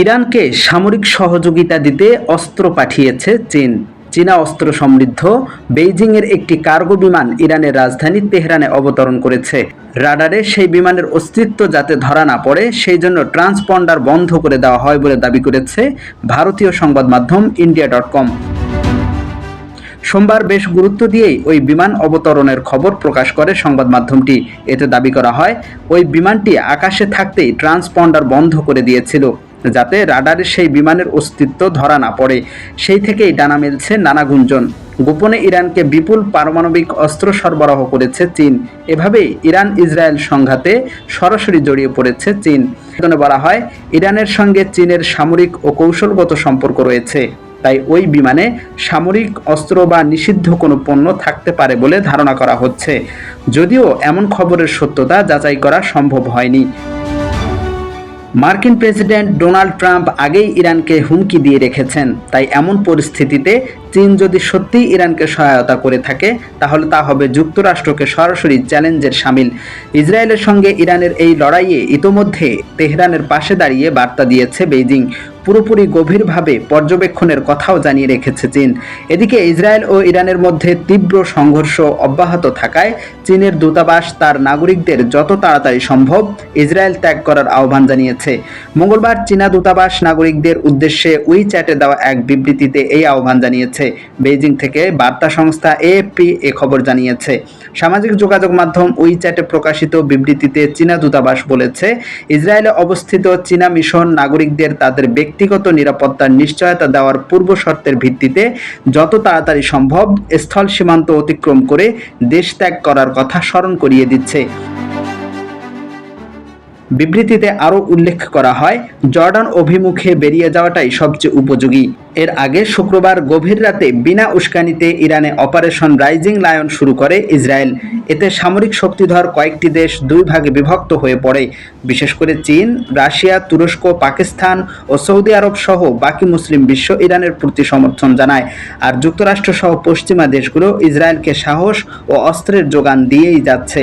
ইরানকে সামরিক সহযোগিতা দিতে অস্ত্র পাঠিয়েছে চীন। চীনা অস্ত্র সমৃদ্ধ বেইজিংয়ের একটি কার্গো বিমান ইরানের রাজধানী তেহরানে অবতরণ করেছে। রাডারে সেই বিমানের অস্তিত্ব যাতে ধরা না পড়ে, সেই জন্য ট্রান্সপন্ডার বন্ধ করে দেওয়া হয় বলে দাবি করেছে ভারতীয় সংবাদ মাধ্যম ইন্ডিয়া ডট কম। সোমবার বেশ গুরুত্ব দিয়েই ওই বিমান অবতরণের খবর প্রকাশ করে সংবাদ মাধ্যমটি। এতে দাবি করা হয়, ওই বিমানটি আকাশে থাকতেই ট্রান্সপন্ডার বন্ধ করে দিয়েছিল। যাতে রাডারে সেই বিমানের অস্তিত্ব ধরা না পড়ে। সেই থেকেই ডানা মেলছে নানা গুঞ্জন। গোপনে ইরানকে বিপুল পারমাণবিক অস্ত্র সরবরাহ করেছে চীন। এভাবেই ইরান ইসরায়েল সংঘাতে সরাসরি জড়িয়ে পড়েছে চীন। বলা হয়, ইরানের সঙ্গে চীনের সামরিক ও কৌশলগত সম্পর্ক রয়েছে। তাই ওই বিমানে সামরিক অস্ত্র বা নিষিদ্ধ কোনো পণ্য থাকতে পারে বলে ধারণা করা হচ্ছে। যদিও এমন খবরের সত্যতা যাচাই করা সম্ভব হয়নি। মার্কিন প্রেসিডেন্ট ডোনাল্ড ট্রাম্প আগেই ইরানকে হুমকি দিয়ে রেখেছেন। তাই এমন পরিস্থিতিতে চীন যদি সত্যিই ইরানকে সহায়তা করে থাকে, তাহলে তা হবে যুক্তরাষ্ট্রকে সরাসরি চ্যালেঞ্জের সামিল। ইসরায়েলের সঙ্গে ইরানের এই লড়াইয়ে ইতোমধ্যে তেহরানের পাশে দাঁড়িয়ে বার্তা দিয়েছে বেইজিং। পুরোপুরি গভীরভাবে পর্যবেক্ষণের কথাও জানিয়ে রেখেছে চীন। এদিকে ইসরায়েল ও ইরানের মধ্যে তীব্র সংঘর্ষ অব্যাহত থাকায় চীনের দূতাবাস তার নাগরিকদের যত তাড়াতাড়ি সম্ভব ইসরায়েল ত্যাগ করার আহ্বান জানিয়েছে। মঙ্গলবার চীনা দূতাবাস নাগরিকদের উদ্দেশ্যে উইচ্যাটে দেওয়া এক বিবৃতিতে এই আহ্বান জানিয়েছে। বেইজিং থেকে বার্তা সংস্থা এএফপি এ খবর জানিয়েছে। সামাজিক যোগাযোগ মাধ্যম উইচ্যাটে প্রকাশিত বিবৃতিতে চীনা দূতাবাস বলেছে, ইসরায়েলে অবস্থিত চীনা মিশন নাগরিকদের তাদের ব্যক্তিগত নিরাপত্তার নিশ্চয়তা দেওয়ার পূর্ব শর্তের ভিত্তিতে যত তাড়াতাড়ি সম্ভব স্থল সীমান্ত অতিক্রম করে দেশ ত্যাগ করার কথা স্মরণ করিয়ে দিচ্ছে। বিবৃতিতে আরও উল্লেখ করা হয়, জর্ডান অভিমুখে বেরিয়ে যাওয়াটাই সবচেয়ে উপযোগী। এর আগে শুক্রবার গভীর রাতে বিনা উস্কানিতে ইরানে অপারেশন রাইজিং লায়ন শুরু করে ইসরায়েল। এতে সামরিক শক্তিধর কয়েকটি দেশ দুই ভাগে বিভক্ত হয়ে পড়ে। বিশেষ করে চীন, রাশিয়া, তুরস্ক, পাকিস্তান ও সৌদি আরব সহ বাকি মুসলিম বিশ্ব ইরানের প্রতি সমর্থন জানায়। আর যুক্তরাষ্ট্র সহ পশ্চিমা দেশগুলো ইসরায়েলকে সাহস ও অস্ত্রের যোগান দিয়েই যাচ্ছে।